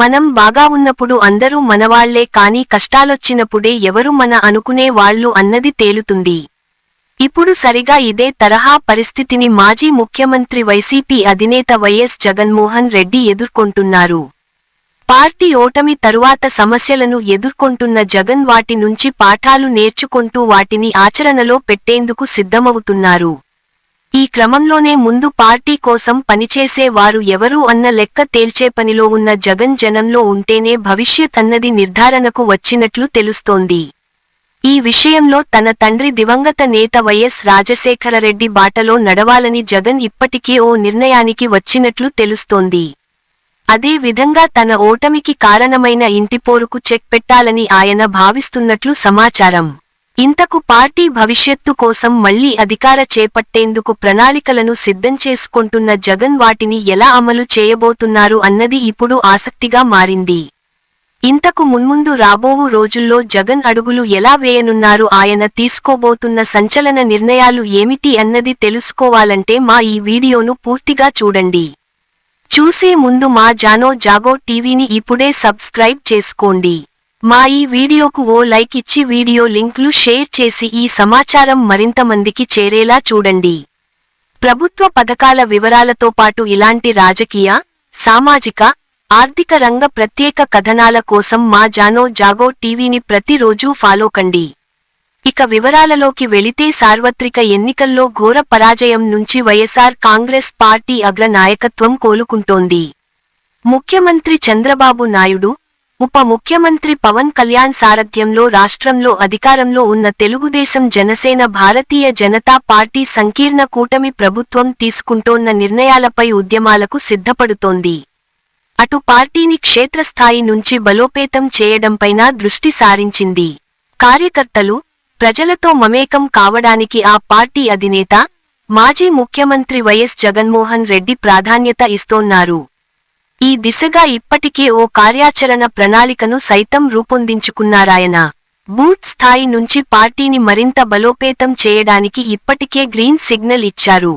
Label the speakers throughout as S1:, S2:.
S1: మనం బాగా ఉన్నప్పుడు అందరూ మనవాళ్ళే కానీ కష్టాలొచ్చినప్పుడే ఎవరు మన అనుకునే వాళ్ళు అన్నది తేలుతుంది. ఇప్పుడు సరిగా ఇదే తరహా పరిస్థితిని మాజీ ముఖ్యమంత్రి వైసీపీ అధినేత వైఎస్ జగన్మోహన్ రెడ్డి ఎదుర్కొంటున్నారు. పార్టీ ఓటమి తరువాత సమస్యలను ఎదుర్కొంటున్న జగన్ వాటి నుంచి పాఠాలు నేర్చుకుంటూ వాటిని ఆచరణలో పెట్టేందుకు సిద్ధమవుతున్నారు. ఈ క్రమంలోనే ముందు పార్టీ కోసం పనిచేసే వారు ఎవరు అన్న లెక్క తేల్చే పనిలో ఉన్న జగన్ జనంలో ఉంటేనే భవిష్యత్ అన్నది నిర్ధారణకు వచ్చినట్లు తెలుస్తోంది. ఈ విషయంలో తన తండ్రి దివంగత నేత వైఎస్ రాజశేఖరరెడ్డి బాటలో నడవాలని జగన్ ఇప్పటికే ఓ నిర్ణయానికి వచ్చినట్లు తెలుస్తోంది. అదే విధంగా తన ఓటమికి కారణమైన ఇంటిపోరుకు చెక్ పెట్టాలని ఆయన భావిస్తున్నట్లు సమాచారం. ఇంతకు పార్టీ భవిష్యత్తు కోసం మళ్ళీ అధికార చేపట్టేందుకు ప్రణాళికలను సిద్ధం చేసుకుంటున్న జగన్ వాటిని ఎలా అమలు చేయబోతున్నారు అన్నది ఇప్పుడు ఆసక్తిగా మారింది. ఇంతకు మున్ముందు రాబోవు రోజుల్లో జగన్ అడుగులు ఎలా వేయనున్నారు ఆయన తీసుకోబోతున్న సంచలన నిర్ణయాలు ఏమిటి అన్నది తెలుసుకోవాలంటే మా ఈ వీడియోను పూర్తిగా చూడండి. చూసే ముందు మా జానో జాగో టీవీని ఇప్పుడే సబ్స్క్రైబ్ చేసుకోండి. మా ఈ వీడియోకు ఓ లైక్ ఇచ్చి వీడియో లింక్లు షేర్ చేసి ఈ సమాచారం మరింత మందికి చేరేలా చూడండి. ప్రభుత్వ పథకాల వివరాలతో పాటు ఇలాంటి రాజకీయ సామాజిక ఆర్థిక రంగ ప్రత్యేక కథనాల కోసం మా జానో జాగో టీవీని ప్రతిరోజూ ఫాలో కండి. ఇక వివరాలలోకి వెళితే సార్వత్రిక ఎన్నికల్లో ఘోర పరాజయం నుంచి వైఎస్ఆర్ కాంగ్రెస్ పార్టీ అగ్ర నాయకత్వం కోలుకుంటోంది. ముఖ్యమంత్రి చంద్రబాబు నాయుడు ఉప ముఖ్యమంత్రి పవన్ కళ్యాణ్ సారథ్యంలో రాష్ట్రంలో అధికారంలో ఉన్న తెలుగుదేశం జనసేన భారతీయ జనతా పార్టీ సంకీర్ణ కూటమి ప్రభుత్వం తీసుకుంటోన్న నిర్ణయాలపై ఉద్యమాలకు సిద్ధపడుతోంది. అటు పార్టీని క్షేత్రస్థాయి నుంచి బలోపేతం చేయడంపైనా దృష్టి సారించింది. కార్యకర్తలు ప్రజలతో మమేకం కావడానికి ఆ పార్టీ అధినేత మాజీ ముఖ్యమంత్రి వైఎస్ జగన్మోహన్ రెడ్డి ప్రాధాన్యత ఇస్తోన్నారు. ఈ దిశగా ఇప్పటికే ఓ కార్యాచరణ ప్రణాళికను సైతం రూపొందించుకున్నారాయన. బూత్ స్థాయి నుంచి పార్టీని మరింత బలోపేతం చేయడానికి ఇప్పటికే గ్రీన్ సిగ్నల్ ఇచ్చారు.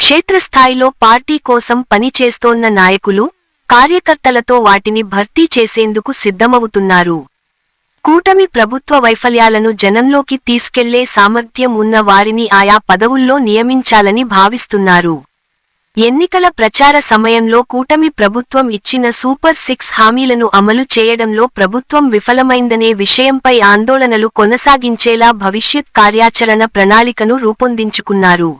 S1: క్షేత్రస్థాయిలో పార్టీ కోసం పని చేస్తోన్న నాయకులు కార్యకర్తలతో వాటిని భర్తీ చేసేందుకు సిద్ధమవుతున్నారు. కూటమి ప్రభుత్వ వైఫల్యాలను జనంలోకి తీసుకెళ్ళే సామర్థ్యం ఉన్న వారిని ఆయా పదవుల్లో నియమించాలని భావిస్తున్నారు. ఎన్నికల ప్రచార సమయంలో కూటమి ప్రభుత్వం ఇచ్చిన సూపర్ సిక్స్ హామీలను అమలు చేయడంలో ప్రభుత్వం విఫలమైందనే విషయంపై ఆందోళనలు కొనసాగించేలా భవిష్యత్ కార్యాచరణ ప్రణాళికను రూపొందించుకున్నారు.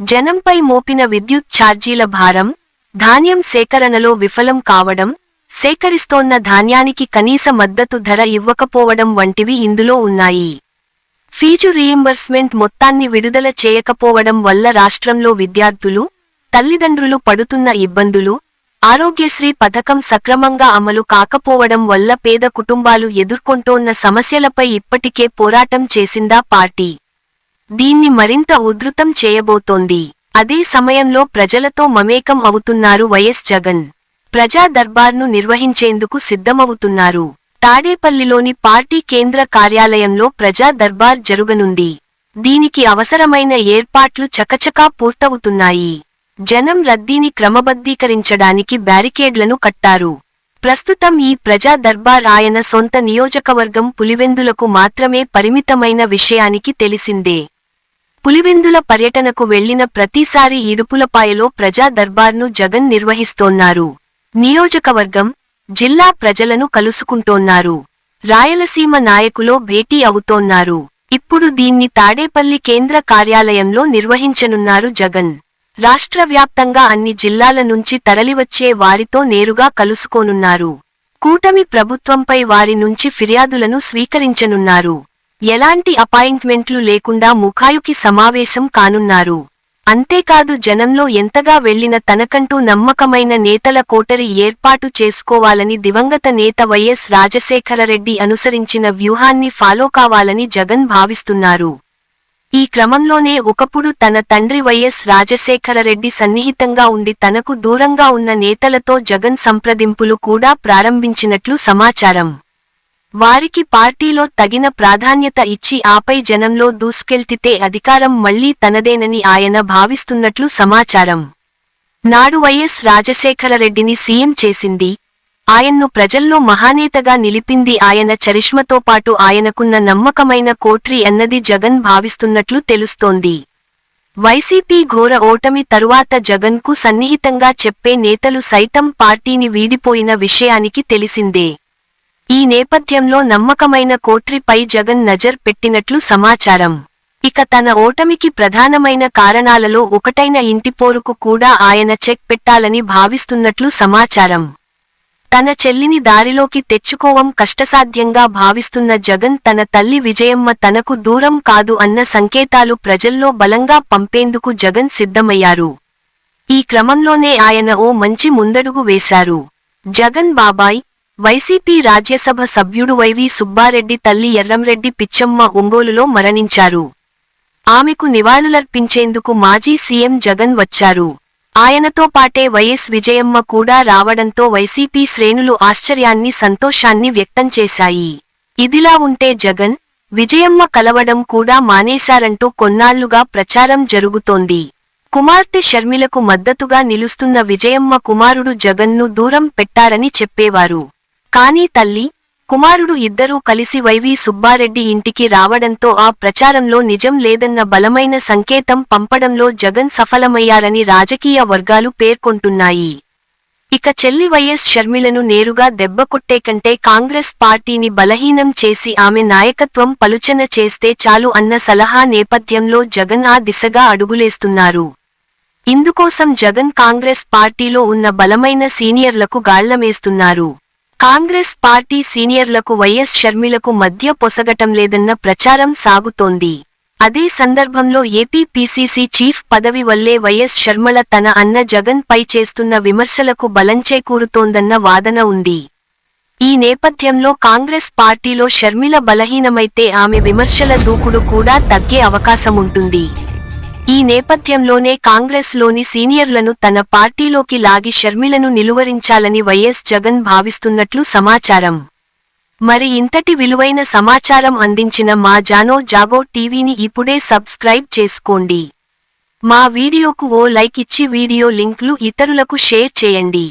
S1: జనంపై మోపిన విద్యుత్ ఛార్జీల భారం ధాన్యం సేకరణలో విఫలం కావడం సేకరిస్తోన్న ధాన్యానికి కనీస మద్దతు ధర ఇవ్వకపోవడం వంటివి ఇందులో ఉన్నాయి. ఫీజు రీయింబర్స్మెంట్ మొత్తాన్ని విడుదల చేయకపోవడం వల్ల రాష్ట్రంలో విద్యార్థులు తల్లిదండ్రులు పడుతున్న ఇబ్బందులు ఆరోగ్యశ్రీ పథకం సక్రమంగా అమలు కాకపోవడం వల్ల పేద కుటుంబాలు ఎదుర్కొంటోన్న సమస్యలపై ఇప్పటికే పోరాటం చేసిందా పార్టీ? దీన్ని మరింత ఉధృతం చేయబోతోంది. అదే సమయంలో ప్రజలతో మమేకం అవుతున్నారు వైఎస్ జగన్. ప్రజా దర్బార్ను నిర్వహించేందుకు సిద్ధమవుతున్నారు. తాడేపల్లిలోని పార్టీ కేంద్ర కార్యాలయంలో ప్రజా దర్బార్ జరుగనుంది. దీనికి అవసరమైన ఏర్పాట్లు చకచకా పూర్తవుతున్నాయి. జనం రద్దీని క్రమబద్ధీకరించడానికి బ్యారికేడ్లను కట్టారు. ప్రస్తుతం ఈ ప్రజా దర్బార్ ఆయన సొంత నియోజకవర్గం పులివెందులకు మాత్రమే పరిమితమైన విషయానికి తెలిసిందే. పులివెందుల పర్యటనకు వెళ్ళిన ప్రతిసారి ఇడుపులపాయలో ప్రజా దర్బార్ను జగన్ నిర్వహిస్తోన్నారు. నియోజకవర్గం జిల్లా ప్రజలను కలుసుకుంటోన్నారు. రాయలసీమ నాయకులో భేటీ అవుతోన్నారు. ఇప్పుడు దీన్ని తాడేపల్లి కేంద్ర కార్యాలయంలో నిర్వహించనున్నారు జగన్. రాష్ట్ర వ్యాప్తంగా అన్ని జిల్లాల నుంచి తరలివచ్చే వారితో నేరుగా కలుసుకోనున్నారు. కూటమి ప్రభుత్వంపై వారి నుంచి ఫిర్యాదులను స్వీకరించనున్నారు. ఎలాంటి అపాయింట్మెంట్లు లేకుండా ముఖాయుకి సమావేశం కానున్నారు. అంతేకాదు జనంలో ఎంతగా వెళ్ళిన తనకంటూ నమ్మకమైన నేతల కోటరి ఏర్పాటు చేసుకోవాలని దివంగత నేత వైఎస్ రాజశేఖరరెడ్డి అనుసరించిన వ్యూహాన్ని ఫాలో కావాలని జగన్ భావిస్తున్నారు. ఈ క్రమంలోనే ఒకప్పుడు తన తండ్రి వైఎస్ రాజశేఖరరెడ్డి సన్నిహితంగా ఉండి తనకు దూరంగా ఉన్న నేతలతో జగన్ సంప్రదింపులు కూడా ప్రారంభించినట్లు సమాచారం. వారికి పార్టీలో తగిన ప్రాధాన్యత ఇచ్చి ఆపై జనంలో దూసుకెళ్తితే అధికారం మళ్ళీ తనదేనని ఆయన భావిస్తున్నట్లు సమాచారం. నాడు వైఎస్ రాజశేఖరరెడ్డిని సీఎం చేసింది ఆయన్ను ప్రజల్లో మహానేతగా నిలిపింది ఆయన చరిష్మతో పాటు ఆయనకున్న నమ్మకమైన కోట్రి అన్నది జగన్ భావిస్తున్నట్లు తెలుస్తోంది. వైసీపీ ఘోర ఓటమి తరువాత జగన్కు సన్నిహితంగా చెప్పే నేతలు సైతం పార్టీని వీడిపోయిన విషయానికి తెలిసిందే. ఈ నేపథ్యంలో నమ్మకమైన కోట్రిపై జగన్ నజర్ పెట్టినట్లు సమాచారం. ఇక తన ఓటమికి ప్రధానమైన కారణాలలో ఒకటైన ఇంటిపోరుకు కూడా ఆయన చెక్ పెట్టాలని భావిస్తున్నట్లు సమాచారం. తన చెల్లిని దారిలోకి తెచ్చుకోవం కష్టసాధ్యంగా భావిస్తున్న జగన్ తన తల్లి విజయమ్మ తనకు దూరం కాదు అన్న సంకేతాలు ప్రజల్లో బలంగా పంపేందుకు జగన్ సిద్ధమయ్యారు. ఈ క్రమంలోనే ఆయన ఓ మంచి ముందడుగు వేశారు. జగన్ బాబాయ్ వైసీపీ రాజ్యసభ సభ్యుడు వైవి సుబ్బారెడ్డి తల్లి ఎర్రంరెడ్డి పిచ్చమ్మ ఒంగోలులో మరణించారు. ఆమెకు నివాళులర్పించేందుకు మాజీ సీఎం జగన్ వచ్చారు. ఆయనతో పాటే వైఎస్ విజయమ్మ కూడా రావడంతో వైసీపీ శ్రేణులు ఆశ్చర్యాన్ని సంతోషాన్ని వ్యక్తం చేశాయి. ఇదిలా ఉంటే జగన్ విజయమ్మ కలవడం కూడా మానేశారంటూ కొన్నాళ్ళుగా ప్రచారం జరుగుతోంది. కుమార్తె షర్మిలకు మద్దతుగా నిలుస్తున్న విజయమ్మ కుమారుడు జగన్ను దూరం పెట్టారని చెప్పేవారు. కానీ తల్లి కుమారుడు ఇద్దరూ కలిసి వైవి సుబ్బారెడ్డి ఇంటికి రావడంతో ఆ ప్రచారంలో నిజం లేదన్న బలమైన సంకేతం పంపడంలో జగన్ సఫలమయ్యారని రాజకీయ వర్గాలు పేర్కొంటున్నాయి. ఇక చెల్లి వైఎస్ షర్మిలను నేరుగా దెబ్బకొట్టే కంటే కాంగ్రెస్ పార్టీని బలహీనం చేసి ఆమె నాయకత్వం పలుచన చేస్తే చాలు అన్న సలహా నేపథ్యంలో జగన్ ఆ దిశగా అడుగులేస్తున్నారు. ఇందుకోసం జగన్ కాంగ్రెస్ పార్టీలో ఉన్న బలమైన సీనియర్లకు గాళ్ళమేస్తున్నారు. కాంగ్రెస్ పార్టీ సీనియర్లకు వైఎస్ షర్మిలకు మధ్య పొసగటం లేదన్న ప్రచారం సాగుతోంది. అదే సందర్భంలో ఏపీ పీసీసీ చీఫ్ పదవి వల్లే వైఎస్ షర్మల తన అన్న జగన్ పై చేస్తున్న విమర్శలకు బలంచేకూరుతోందన్న వాదన ఉంది. ఈ నేపథ్యంలో కాంగ్రెస్ పార్టీలో షర్మిల బలహీనమైతే ఆమె విమర్శల దూకుడు కూడా తగ్గే అవకాశముంటుంది. ఈ నేపథ్యంలోనే కాంగ్రెస్లోని సీనియర్లను తన పార్టీలోకి లాగి షర్మిలను నిలువరించాలని వైఎస్ జగన్ భావిస్తున్నట్లు సమాచారం. మరి ఇంతటి విలువైన సమాచారం అందించిన మా జానో జాగో టీవీని ఇప్పుడే సబ్స్క్రైబ్ చేసుకోండి. మా వీడియోకు ఓ లైక్ ఇచ్చి వీడియో లింక్లు ఇతరులకు షేర్ చేయండి.